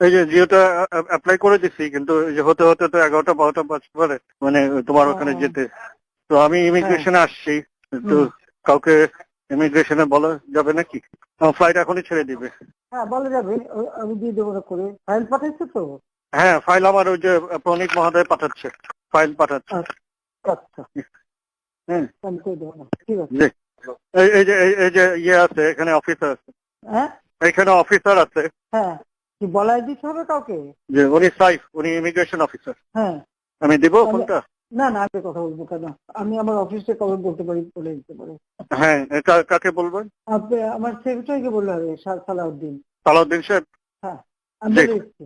এই যে জিওটা অ্যাপ্লাই করে দিছি কিন্তু যে হতে হতে তো এগারোটা বারোটা বাজতে পারে মানে তোমার ওখানে যেতে। তো আমি ইমিগ্রেশনে আসছি তো। কাউকে ইমিগ্রেশনে বলা যাবে নাকি? ফ্লাইট এখনই ছেড়ে দিবে। হ্যাঁ বলা যাবে আমি দিয়ে দেবো করে। ফাইল পাঠাইছো তো? হ্যাঁ ফাইল আমার ওই যে প্রণীত মহোদয় পাঠাচ্ছে ফাইল পাঠাচ্ছে। আচ্ছা হ্যাঁ ঠিক আছে। এই এই যে এই- যে ইয়ে আছে এখানে অফিসার আছে। হ্যাঁ? এখানে অফিসার আছে। হ্যাঁ। বলাই দিতে হবে কাউকে? যে উনি সাইফ উনি ইমিগ্রেশন অফিসার হ্যাঁ। আমি দেব ফোনটা? না না আমি কথা বলব কেন? আমি আমার অফিসে কবে বলতে পারি বলে দিতে পারি। হ্যাঁ কাকে বলবেন? আপনি আমার সেক্রেটারিকে বললে হবে সালাউদ্দিন। সালাউদ্দিন সাহেব? হ্যাঁ আমি দিচ্ছি।